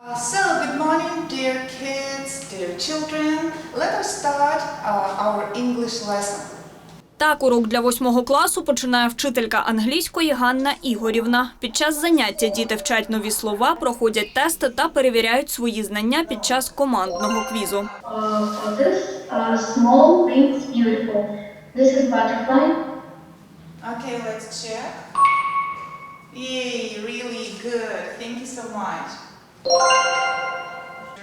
Uh, So, good morning, dear kids, dear children. Let us start uh, our English lesson. Так, урок для восьмого класу починає вчителька англійської Ганна Ігорівна. Під час заняття діти вчать нові слова, проходять тести та перевіряють свої знання під час командного квізу. Uh, for this, uh, small means beautiful. This is butterfly. Okay, let's check. Yay, really good. Thank you so much.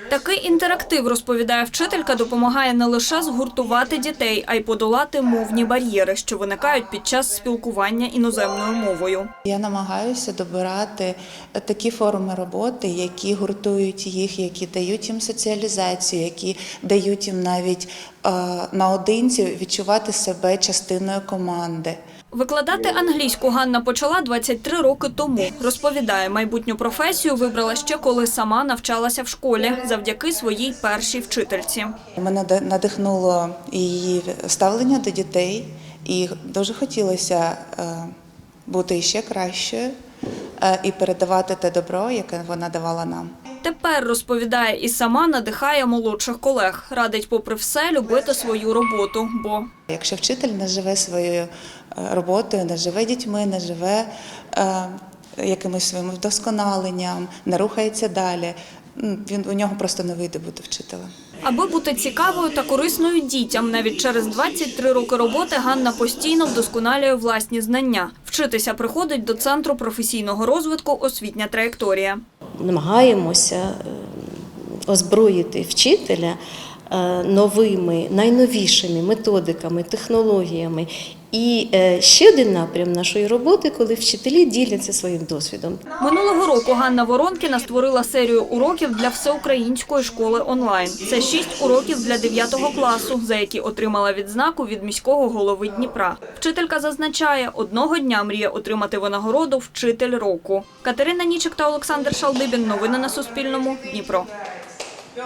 Такий інтерактив, розповідає вчителька, допомагає не лише згуртувати дітей, а й подолати мовні бар'єри, що виникають під час спілкування іноземною мовою. Я намагаюся добирати такі форми роботи, які гуртують їх, які дають їм соціалізацію, які дають їм навіть е, наодинці відчувати себе частиною команди. Викладати англійську Ганна почала 23 роки тому. Розповідає, майбутню професію вибрала ще коли сама навчалася в школі завдяки своїй першій вчительці. Мене надихнуло її ставлення до дітей, і дуже хотілося е, бути ще кращою е, і передавати те добро, яке вона давала нам. Тепер розповідає і сама надихає молодших колег. Радить, попри все, любити свою роботу, бо Якщо вчитель не живе своєю е, роботою, не живе дітьми, не живе е, якимось своїм вдосконаленням, не рухається далі, він у нього просто не вийде бути вчителем. Аби бути цікавою та корисною дітям, навіть через 23 роки роботи Ганна постійно вдосконалює власні знання. Вчитися приходить до центру професійного розвитку освітня траєкторія. Намагаємося е, озброїти вчителя новими, найновішими методиками, технологіями. І е, ще один напрям нашої роботи, коли вчителі діляться своїм досвідом. Минулого року Ганна Воронкіна створила серію уроків для всеукраїнської школи онлайн. Це шість уроків для 9 класу, за які отримала відзнаку від міського голови Дніпра. Вчителька зазначає, одного дня мріє отримати винагороду Вчитель року. Катерина Нічик та Олександр Шалдибін. Новини на Суспільному. Дніпро.